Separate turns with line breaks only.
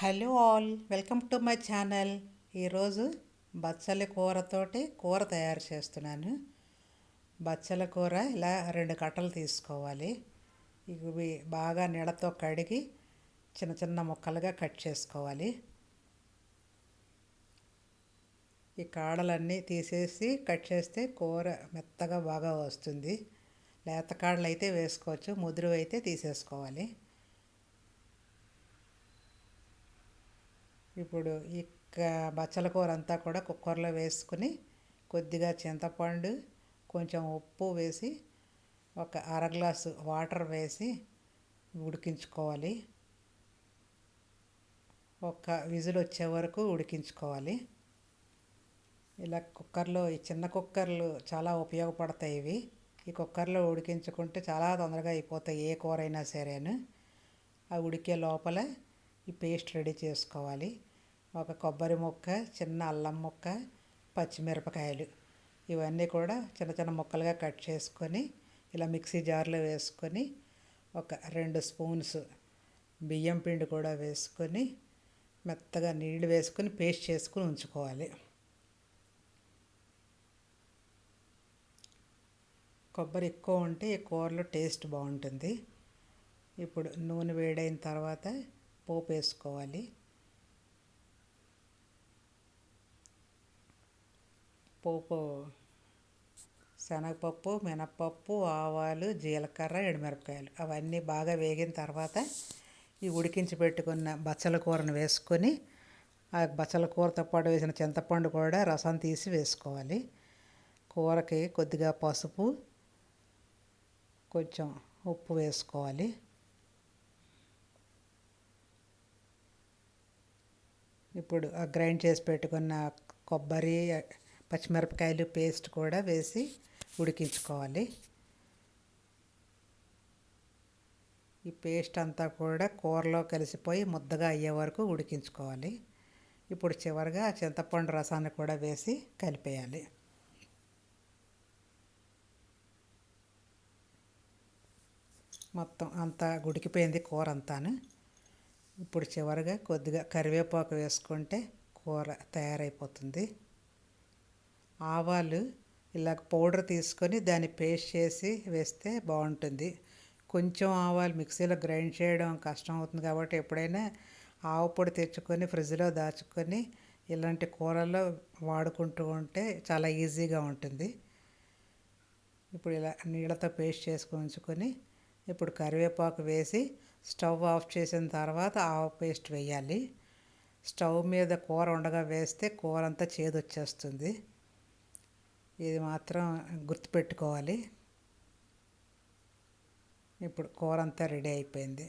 Hello all welcome to my channel. ఈరోజు బచ్చల కూరతోటి కూర తయారు చేస్తున్నాను. బచ్చల కూర ఇలా రెండు కట్టలు తీసుకోవాలి. ఇవి బాగా నీళ్ళతో కడిగి చిన్న చిన్న ముక్కలుగా కట్ చేసుకోవాలి. ఈ కాడలన్నీ తీసేసి కట్ చేస్తే కూర మెత్తగా బాగా వస్తుంది. లేత కాడలు అయితే వేసుకోవచ్చు ముదురు అయితే తీసేసుకోవాలి. ఇప్పుడు ఈ బచ్చల కూర అంతా కూడా కుక్కర్లో వేసుకుని కొద్దిగా చింతపండు కొంచెం ఉప్పు వేసి ఒక అర గ్లాసు వాటర్ వేసి ఉడికించుకోవాలి. ఒక విజిల్ వచ్చే వరకు ఉడికించుకోవాలి. ఇలా కుక్కర్లో ఈ చిన్న కుక్కర్లు చాలా ఉపయోగపడతాయి ఇవి. ఈ కుక్కర్లో ఉడికించుకుంటే చాలా తొందరగా అయిపోతాయి ఏ కూర అయినా సరేను. ఆ ఉడికే లోపల ఈ పేస్ట్ రెడీ చేసుకోవాలి. ఒక కొబ్బరి ముక్క చిన్న అల్లం ముక్క పచ్చిమిరపకాయలు. ఇవన్నీ కూడా చిన్న చిన్న ముక్కలుగా కట్ చేసుకొని ఇలా మిక్సీ జార్లో వేసుకొని ఒక రెండు స్పూన్స్ బియ్యం పిండి కూడా వేసుకొని మెత్తగా నీళ్ళు వేసుకొని పేస్ట్ చేసుకుని ఉంచుకోవాలి. కొబ్బరి ఎక్కువ ఉంటే ఈ కూరలో టేస్ట్ బాగుంటుంది. ఇప్పుడు నూనె వేడైన తర్వాత పోపు వేసుకోవాలి. పోపు శనగపప్పు మినప్పప్పు ఆవాలు జీలకర్ర ఎండుమిరపకాయలు అవన్నీ బాగా వేగిన తర్వాత ఈ ఉడికించి పెట్టుకున్న బచ్చల కూరను వేసుకొని ఆ బచ్చల కూరతో పాటు వేసిన చింతపండు కూడా రసం తీసి వేసుకోవాలి. కూరకి కొద్దిగా పసుపు కొంచెం ఉప్పు వేసుకోవాలి. ఇప్పుడు ఆ గ్రైండ్ చేసి పెట్టుకున్న కొబ్బరి పచ్చిమిరపకాయలు పేస్ట్ కూడా వేసి ఉడికించుకోవాలి. ఈ పేస్ట్ అంతా కూడా కూరలో కలిసిపోయి ముద్దగా అయ్యే వరకు ఉడికించుకోవాలి. ఇప్పుడు చివరిగా చింతపండు రసాన్ని కూడా వేసి కలిపేయాలి. మొత్తం అంతా ఉడికిపోయింది కూర అంతాను. ఇప్పుడు చివరిగా కొద్దిగా కరివేపాకు వేసుకుంటే కూర తయారైపోతుంది. ఆవాలు ఇలా పౌడర్ తీసుకొని దాన్ని పేస్ట్ చేసి వేస్తే బాగుంటుంది. కొంచెం ఆవాలు మిక్సీలో గ్రైండ్ చేయడం కష్టం అవుతుంది కాబట్టి ఎప్పుడైనా ఆవు పొడి తెచ్చుకొని ఫ్రిడ్జ్లో దాచుకొని ఇలాంటి కూరల్లో వాడుకుంటూ ఉంటే చాలా ఈజీగా ఉంటుంది. ఇప్పుడు ఇలా నీళ్ళతో పేస్ట్ చేసుకొని ఉంచుకొని ఇప్పుడు కరివేపాకు వేసి స్టవ్ ఆఫ్ చేసిన తర్వాత ఆవు పేస్ట్ వేయాలి. స్టవ్ మీద కూర ఉండగా వేస్తే కూర అంతా చేదు వచ్చేస్తుంది ఇది మాత్రం గుర్తుపెట్టుకోవాలి. ఇప్పుడు కూర అంతా రెడీ అయిపోయింది.